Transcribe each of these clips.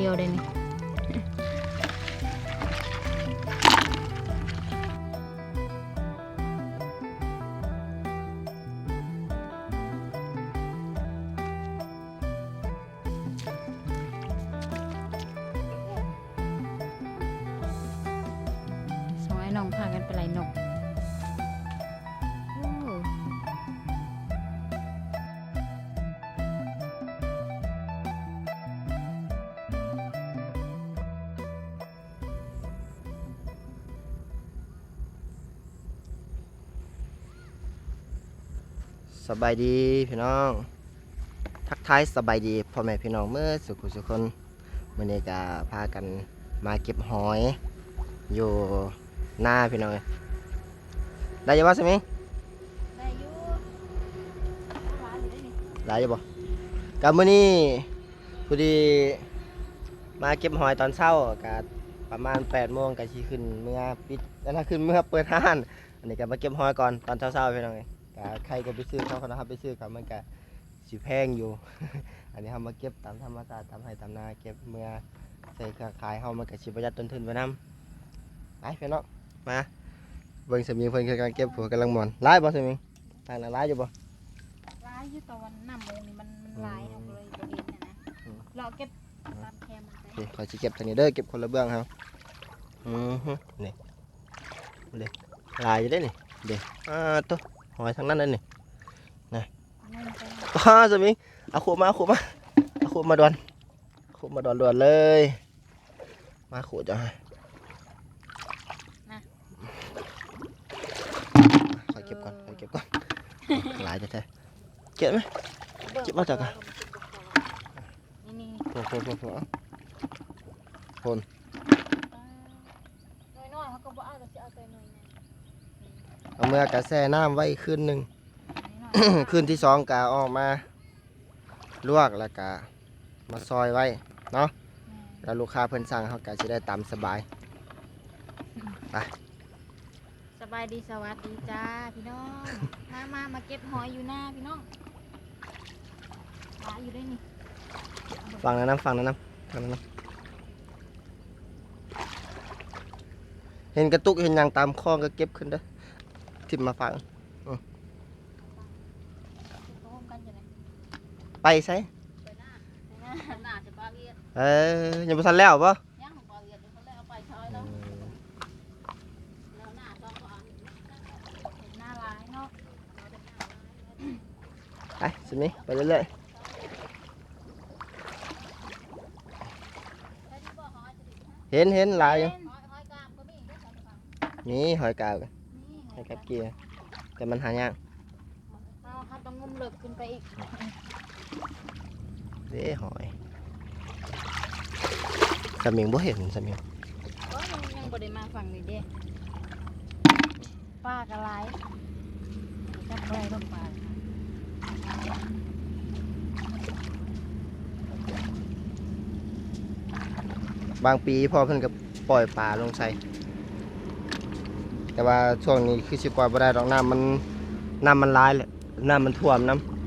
เดียวได้นี่สองไอ้น้องพากันไปไหลนก สบายดีพี่น้อง ทักทายสบายดีพ่อแม่พี่น้องเมื่อสุขุสุคนมื่อนี้ก็พากันมาเก็บหอย อยู่หน้าพี่น้องเอ้ยได้ยังวะสมิงได้อยู่ร้านอยู่ได้นี่ได้ยังบ่กับมื่อนี้พอดีมาเก็บหอยตอนเช้าก็ประมาณ8โมงก็สิขึ้นเมื่อปิดแล้วถ้าขึ้นเมื่อเปิดห้านอันนี้ก็มาเก็บหอยก่อนตอนเช้าๆพี่น้องเอ้ยก็ ใครก็ไปซื้อเขาเขานะครับไปซื้อเขามันก็สิแพงอยู่ อันนี้เรามาเก็บตามธรรมชาติตามไร่ตามนาเก็บเมื่อใส่เครือข่ายเฮามันก็สิประหยัดต้นทุนไปนํไปพี่น้องมาเบิ่งสามีเพิ่นคือกำลังเก็บผัวกำลังหมอนหลายบ่สามีทางนั้นหลายอยู่บ่ร้านอยู่ตะวันน้ำโมงนี่มันมันลายเอาเลยตัวเองเนี่ยนะอืมเราเก็บตามแคมมันไปโอเคขอสิเก็บทางนี้เด้อเก็บคนละเบื้องครับอือฮึนี่เด้หลายอยู่เด้นี่เด้อ่าตัว หอยทางนั้นนั่นนี่เอาเงินไปอ้าสามีเอาขูดมาเอาขูดมาเอาขูดมาด่วนเอาขูดมาด่วนๆเลย มาขูดจ้ะขอเก็บก่อนขอเก็บก่อนหลายจะแท้ๆเก็บไหมเก็บมาจากอะนี่นี่โอ้โหโอ้โหน้อยน้อยๆเขาก็บอกเอาแต่จะเอาแต่น้อยๆ เอาเมื่อกระแช่น้ำไว้คืนหนึ่งนี่น้อยคืนที่สองกะออกมา ลวกแล้วกะมาซอยไว้เนาะแล้วลูกค้าเพิ่นสั่งเขากะจะได้ตามสบายสบายดีสวัสดีจ้าพี่น้อง มามามาเก็บหอยอยู่หน้าพี่น้องหาอยู่ได้นี่ฟังนะน้ำฟังนะน้ำฟังนะน้ำเห็นกระตุกเห็นอย่างตามคลองก็เก็บขึ้นเด้อ ทิมมาฟังเก็บพร้อมกันจะไหนไปใส่ไปหน้าไปหน้าหน้าจะปลาเวียดเอ้ยยังบ่ทันแล้วปะย่างของปลาเวียดเดี๋ยวเขาเลยเอาไปช้อยแล้วแล้วหน้าต้องก็เอาเห็นหน้าร้ายเนาะไปสิมีไปเรื่อยใช่ที่บ่หอยจะดิบนะๆเห็นเห็นหลายอยู่หอยหอยกามก็มีเด้อครับฟังนี่หอยกาวกัน นี่หหออยยกักาบเกียร์ แต่มันหายากเอาเขาต้องงมเลิกขึ้นไปอีกเด้หอยสมิงบ่เห็นสมิงก็ยังยังบ่ได้มาฝั่งนี้เด้ป้ากระไรจับไรลงปลาบางปีพอเพิ่นก็ปล่อยปลาลงใส่ แต่ว่าช่วงนี้คือสิปล่อยบ่ได้ดอกน้ำมันน้ำมันร้ายเลยน้ำมันท่วมน้ำ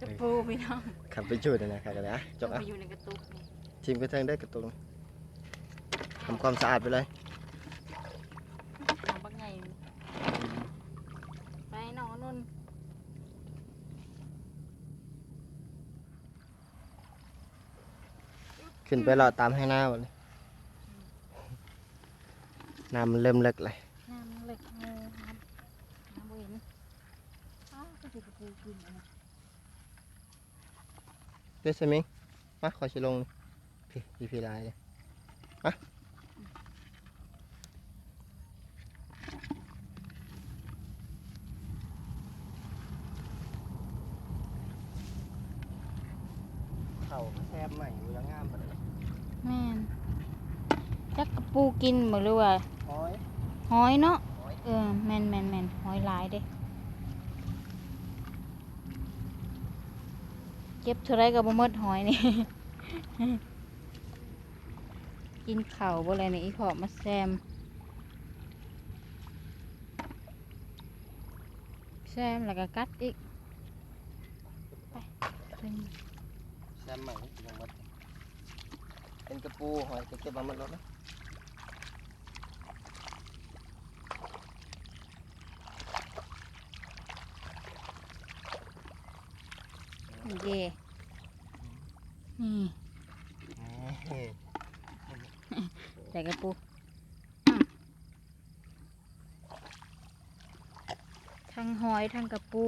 จะปูพี่น้อง ขับไปจุดนะครับกันนะจกไปอะอยู่ในกระตุกนี่ชิมกระเทิงได้กระตุงทำความสะอาดไปเลยของบักไงไปน้องนุ่นขึ้นไปเลาะตามให้หน้าหมดเลยน้ำมันเริ่มเลิกเลยน้ำเล็กงูน้ำน้ำบ่เห็นอ้าวก็สิกระปูกินอันนี้เด้อสมิงมาขอชิลงพี่พี่พี่ลายเลยมาเข่าแซบใหม่อยู่ยังงามปะเลยแม่นจักกระปูกินบ่หรือว่าหอย หอยเนาะ หอย เออแม่นแม่นแม่นหอยหลายเด้ เก็บเท่าไรก็บ่มดหอยนี่ กินเข้าบ่อะไรนี่อีพอมาแซม แซมแล้วก็กัดอีก ไปแซมใหม่ยังมดเป็นกระปูหอยก็เก็บมาหมดแล้วนะ เย่นี่เฮ้ยใส่กระปูทั้งหอยทั้งกระปู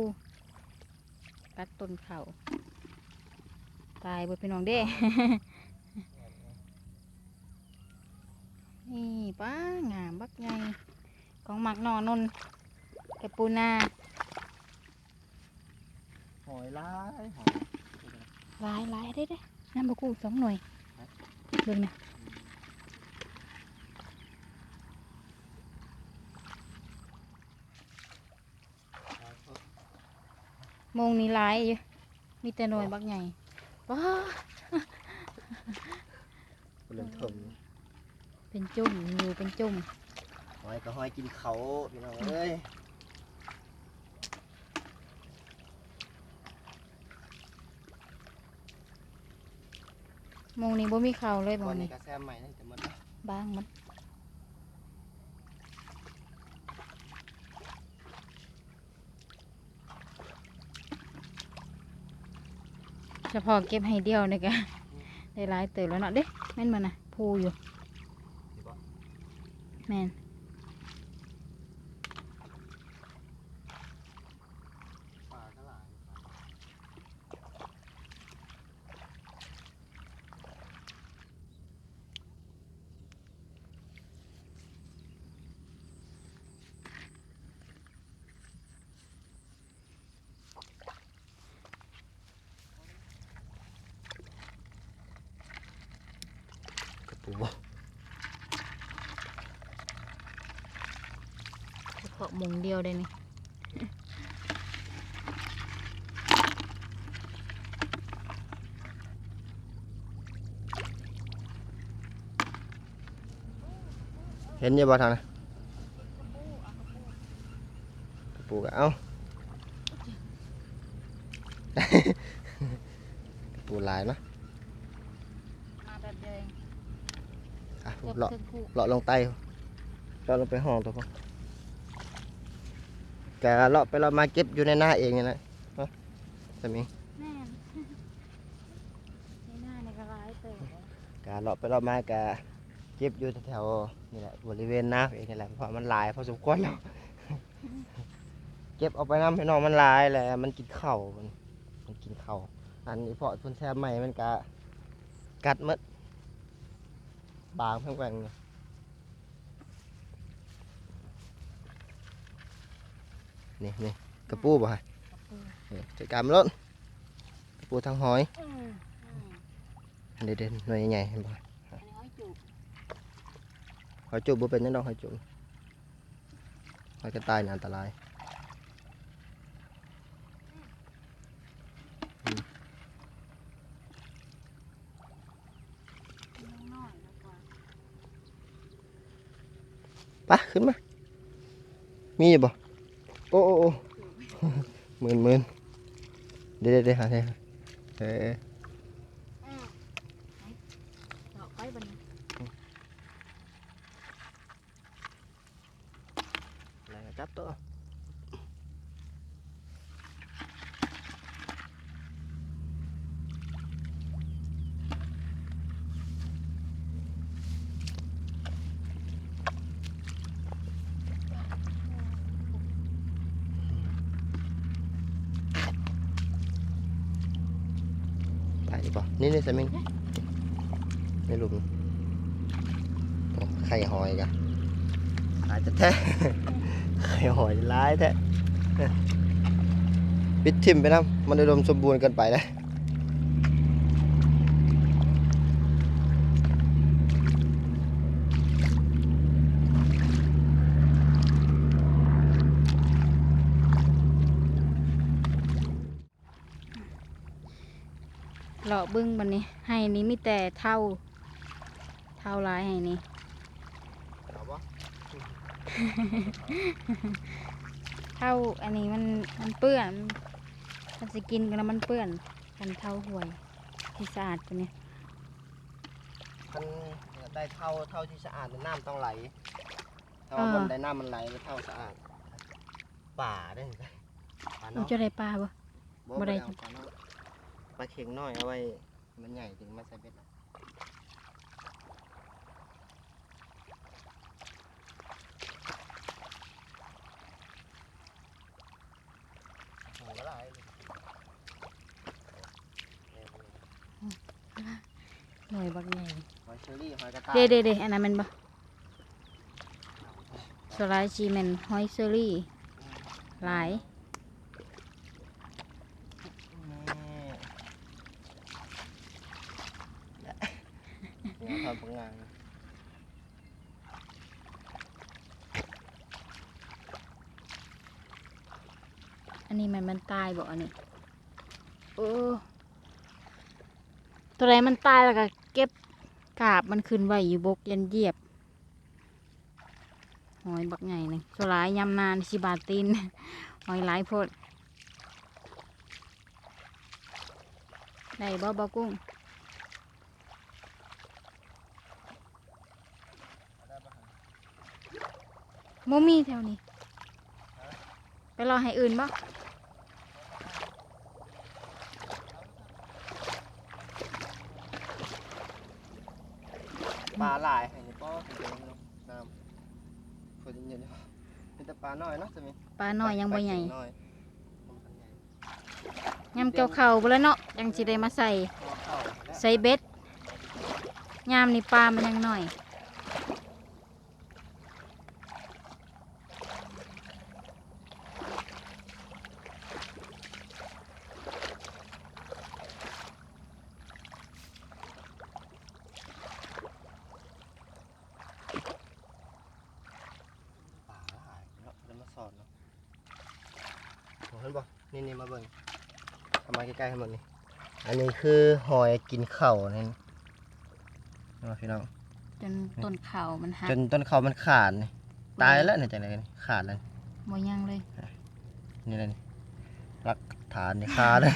กัดต้นเขาตายเบิดพี่น้องเด้ นี่ป้างามบักไงของหมักนอนนนกระปูนา หอยหลายหอยหลายหลายได้เด้น้ำบกูสองหน่วยเบิ่งนะโมงนี้หลายอยู่มีแต่หน่วยบักใหญ่ว้าเริ่มถมเป็นจุ่มอยู่เป็นจุ่มหอยก็หอยกินเขาพี่น้องเอ้ย มงนี้บ่มีข่าวเลยตบ่อนนี้นี้ก็แซมใหม่นะแต่หมดแล้วบ้างมันเฉพาะเก็บให้เดียวนี่ก็ ได้หลายเติบแล้วเนาะเด้แม่นมันนะพูอยู่ แม่น กระปูเฉพาะมุงเดียวได้นี่เห็นอยังบ่ทางนะกระปูก็เอากระปูหลายเนาะ มาแบบเดียวเอง อะ เกือบเลาะถึงคู่เลาะลงไตเลาะลงไปห้องตัวพ่อแกเลาะไปเลาะมาเก็บอยู่ในหน้าเองนี่แหละเนาะสามีแม่นในหน้านี่ก็หลายเติบกาเลาะไปเลาะมากะเก็บอยู่แถวๆนี่แหละบริเวณหน้าเองนี่แหละเพราะมันหลายพอสมควรแล้วเก็บเอาไปน้ำให้น้องมันหลายแหละมันกินข้าวมันมันกินข้าวอันนี้เพาะทุนแซมใหม่มันกะกัดหมด บางเพิ่งแกว่งเลยนี่นี่กระปูบ่ฮะกระปูนี่จัดการมันรถกระปูทางหอย อืมอืม อันเด่นๆหน่วยใหญ่ๆเห็นบ่ อันนี้หอยจูบ หอยจุบบ่เป็นนั่นดอกหอยจุบหอยกระต่ายนี่อันตราย น้อยๆแล้วก็ ไปะขึ้นมา มีบ่โอ้โอ้โอ้หมื่นหมื่นเดี๋ยวเดี๋ยวหาเดี๋ยวเออมไหนดอกไฟบนนี้ อะไรกันจับตัว ไปดีป่านี่นี่สมิงไม่รู้ไข่หอยกันหายจะแท้ไข่หอยร้ายแท้ปิดทิมไปนะมันอุดมสมบูรณ์เกินไปแล้ว บึ้งบันนี้ ให้นี้มีแต่เท่า เท่าหลายให้นี้เอาบ่เท่าอันนี้มันมันเปื้อน มันสิกินกันแล้วมันเปื้อนกันเท่าห่วยที่สะอาดตัวนี้มันได้เท่าเท่าที่สะอาดน้ำต้องไหลถ้าว่าบนได้น้ำมันไหลแล้วเท่าสะอาดป่าได้ไหมป่าเราเนาะจะได้ปลาบ่บ่ได้เอา ปลาเข็งน้อยเอาไว้ มันใหญ่ถึงมาใส่เบ็ดหหลายหน่วยบักใหญ่หอยเชอรี่หอยกระต่ายเด้เด้เด้อันนั้นแมันบ่สไลด์จีแมนหอยเซอรี่หลาย นี่เนี่ยทำผลงานนะ อันนี้มันมั นตายบ่อันนี้เออตัวไหนมันตายแล้วก็เก็บกาบมันขึ้นไว้อยู่บกยันเหยียบหอยบักใหญ่หนึงสไลด์ยำนานสิบาทตีนหอยหลายโพดได้บ่บ่กุ้งโมมีแถวนี้ ไปรอให้อื่นบ่ ปลาหลายให้นี่ป้อเป็นจังเนาะน้ำฝนเย็นๆเป็นแต่ปลาน้อยเนาะจะมีปลาน้อยยังบ่ใหญ่ปลาเข็งน้อยมันพันใหญ่ยำเกี่ยวเข่าวบ่แล้วเนาะยังสิได้มาใส่ตัวเข้าและใส่เบ็ดยามนี่ปลามันยังน้อย ปลาหลายเนาะแล้วมาสอนเนาะโอ้เห็นบ่นี่นี่มาเบิ่งทำมาใกล้ๆให้หมดนี่อันนี้คือหอยกินเข่านี่เนาะพี่น้อง จนต้นเข่าวมันหักจนต้นเขามันขาดนี่ตายแล้วเนี่ยจังไดกันนี่ขาดแล้วบ่ยังเลย นี่เลยนี่หลักฐานนี่คาเลย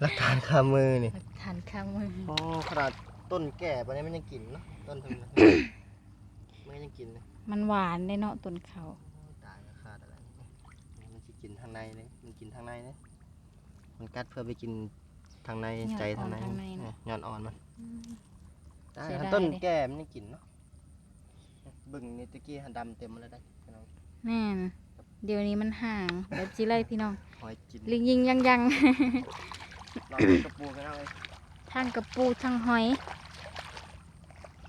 หลักฐานคามือนี่ทันข้างมือโอ้ขนาดต้นแก่ปานนี้มันยังกินเนาะต้นทำไมมันยังกินเลยมันหวานได้เนาะต้นเข่าวตายแล้วขาดอะไรนี่มันจะกินทางในเลยมันกินทางในเลย มันกัดเพื่อไปกินทางในใจทางในเนี่ยยอดอ่อนมันตายต้นแก่มันยังกินเนาะบึ่งนี่ตะกี้หันดำเต็มเลยได้พี่น้องแม่นเดี๋ยวนี้มันห่างแบบสิไล่พี่น้อง หอยกินลิงยิงยังยังลองดูกระปูกันเอาเลยทั้งกระปูทั้งหอย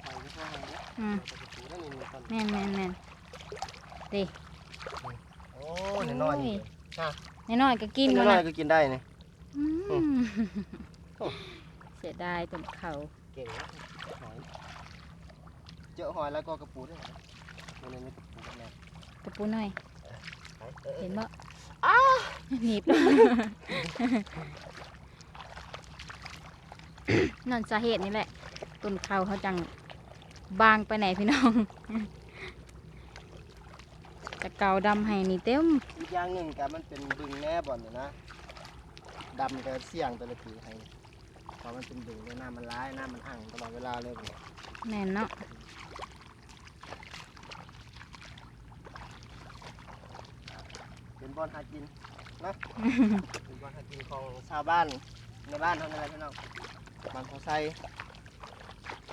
หอยที่พ่อหอยเนี่ยอืมกระปูนั่นนี่มีต้นแม่นแม่นแม่นเด้โอ้ยน้อยๆนี่น้อยๆก็กินน้บ่อยนะๆก็กินได้นี่ อืมโอ้เสียดายต้นเข่าวเก่งนะหอยเจอหอยแล้วก็กระปูด้วยนะมันเลยไม่กระปูกันแน่กระปูน้อยไปเออเห็นเออบ่หนีบนั่นสาเหตุนี่แหละต้นเขาเขาจังบางไปไหนพี่น้องจะเกาดำให้นี่เต็มอีกอย่างหนึ่งกับมันเป็นบึงแน่บ่อนเนี่ยนะ ดำกับเสี่ยงแต่ละทีให้เพราะมันเป็นบึงเนี่ยน้ำมันร้ายน้ำมันอ่างตลอดเวลาเลยเนี่ยแน่นเนาะเป็นบ่อนหากินนะ เป็นบ่อนหากินของชาวบ้านในบ้านเท่านั้นแหละพี่น้องบางของไซ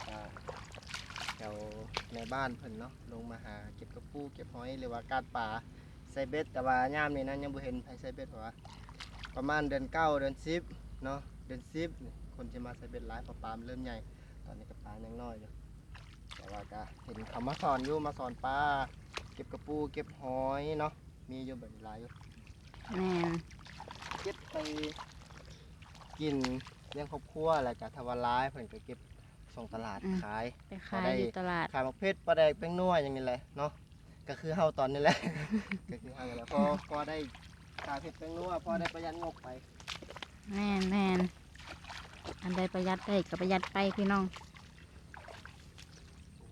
อ่าแถวในบ้านเพิ่นเนาะลงมาหาเก็บกระปูเก็บหอยหรือว่าการป่าใส่เบ็ดแต่ว่ายามนี้นะยังบ่เห็นใครใส่เบ็ดเพราะว่า ประมาณเดือนเก้าเดือนสิบเนาะเดือนสิบนี่คนจะมาใส่เบ็ดหลายเพราะปลามันเริ่มใหญ่ ตอนนี้ก็ปลายังน้อยอยู่แต่ว่าก็เห็นเขามาสอนอยู่มาสอนปลาเก็บกระปูเก็บหอยเนาะมีอยู่แบบหลายอยู่แน่นเก็บไปกินเลี้ยงครอบครัวแล้วก็ทวาร้ายเพิ่นก็เก็บส่งตลาดขายไปขายอยู่ตลาดขายมะเพชรปลาแดกแป้งนัวอย่างนี้แหละเนาะก็คือเฮาตอนนี้แหละก็คือเฮานี่แหละพอพอได้ ขายเพชรแป้งนัวพอได้ประหยัดงบไปแน่นแน่นอันใดประหยัดได้ก็ประหยัดไปพี่น้อง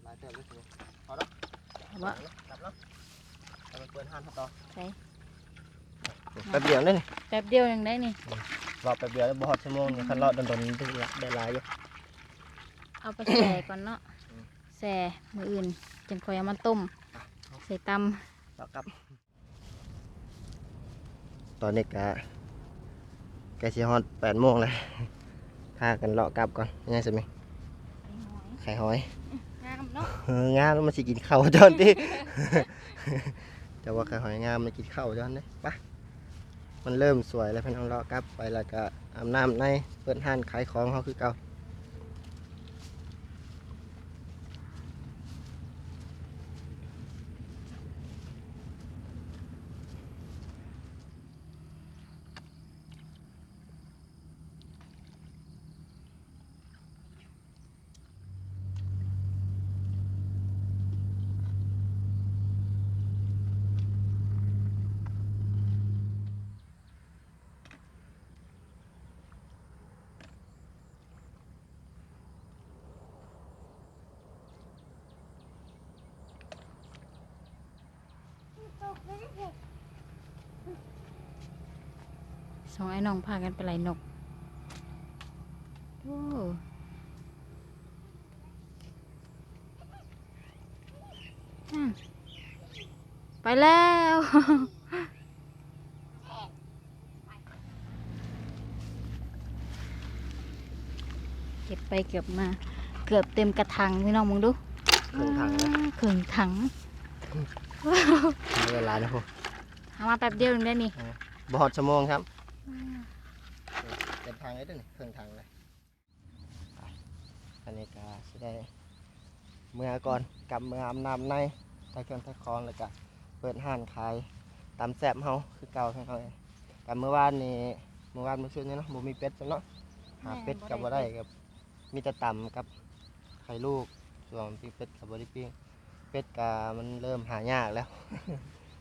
หลายเติมเลยทีนี้พอแล้วเอาว่ากลับแล้วเอาไปเปิดห้านเขาต่อใช่แป๊บเดียวนี่นี่แป๊บเดียวยังได้นี่รอแป๊บเดียวแล้วบ่ฮอดชั่วโมงนี่คันรอดดนๆได้ละได้หลายอยู่เอาไปแส่ก่อนเนาะอืมแส่มืออื่นจึงคอยเอามาต้มใส่ตรอครับ ตอนนี้กะแกสิฮอด8โมงแล้วพากันเลาะกลับก่อนยังไงสิมีำไข่หอยงามเนาะเอองามแล้วมันสิกินข้าวจอนติจะว่าไข่หอยงามมันกินข้าวจอนเด้ปะมันเริ่มสวยแล้วพี่น้องเลาะกลับไปแล้วก็อาบน้ำในเปิดห้านขายของเขาคือเก่า สองไอ้น้องพากันไปไหลนกโอ้อะไปแล้ว เก็บไปเกือบมา เกือบเต็มกระถางพี่น้องมึงดู เครื่องถังนะเครื่องถังมี เวลานะพวกเอามาแป๊บเดียวนึงได้นี่บฮอดชั่วโมงครับเต็มทางเลยเด้วยเครื่องทางเลยไปอันนี้ก็สิได้เมื่อก่อนกลับเมื่ออาบน้ำในใส่เครื่องใส่คองแล้วก็เปิดห้านขายตามแซบเฮาคือเก่าของเขาเลยกับเมื่อวานนี่เมื่อวานเมื่อคืนนี้เนาะบ่มีเป็ดซะเนาะหาเป็ดกับบ่ได้กับมีแต่ต่ำกับไข่ลูกส่วนปิ้งเป็ดกับบ่ได้ปิ้ง เป็ดกามันเริ่มหายากแล้ว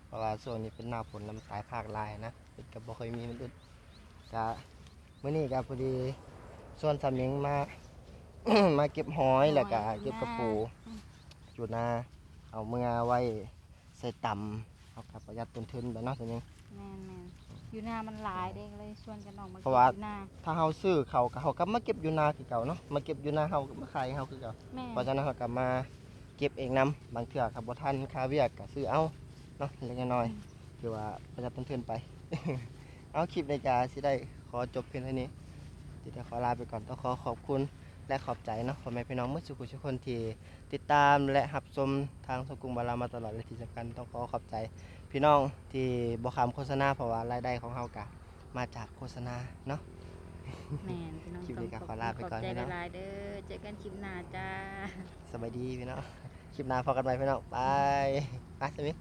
เพราะว่าช่วงนี้เป็นหน้าฝนน้ำตายภาคลายนะเป็ดกับบ่เคยมีมันอึดกะมื้อนี้ก็พอดีส่วนสามิงมา มาเก็บหอยแล้วก็เก็บกระปูอยู่นาเอาเมื่อไว้ใส่ต่ำเอากับประหยัดต้นทุนไปเนาะสามิงแม่นแม่นอยู่หน้ามันหลายเด้งเลยชวนกันออกมาเพราะว่าอยู่หน้าถ้าเฮาซื้อเขาก็เฮาก็มาเก็บอยู่นาคือเก่าเนาะมาเก็บอยู่นาเฮาก็มาขายให้เฮาคือเก่าแม่เพราะฉะนั้นเฮาก็มา เก็บเองนํบางเทื่อครับบ่ทันค่าเวียกก็ซื้อเอาเนาะเล็กน้อยๆคือว่าประหยัดต้นทุนไป เอาคลิปในกาสิได้ขอจบเพียงเท่านี้ที่ได้ขอลาไปก่อนต้องขอขอบคุณและขอบใจเนาะพ่อแม่พี่น้องเมื่อสุขุทุกคนที่ติดตามและรับชมทางสกุงบาลามาตลอดและที่สำคัญต้องขอขอบใจ พี่น้องที่บ่คำโฆษณาเพราะว่ารายได้ของเฮากะมาจากโฆษณาเนาะ แม่นพี่น้องคลิปนี้ก็ต้งขอลาไปก่อนขอบใจพี่น้อง หลายๆเด้อเจอกันคลิปหน้าจ้า สบายดีพี่น้อง คลิปหน้าพอกันใหม่พี่น้องบายไปสมิ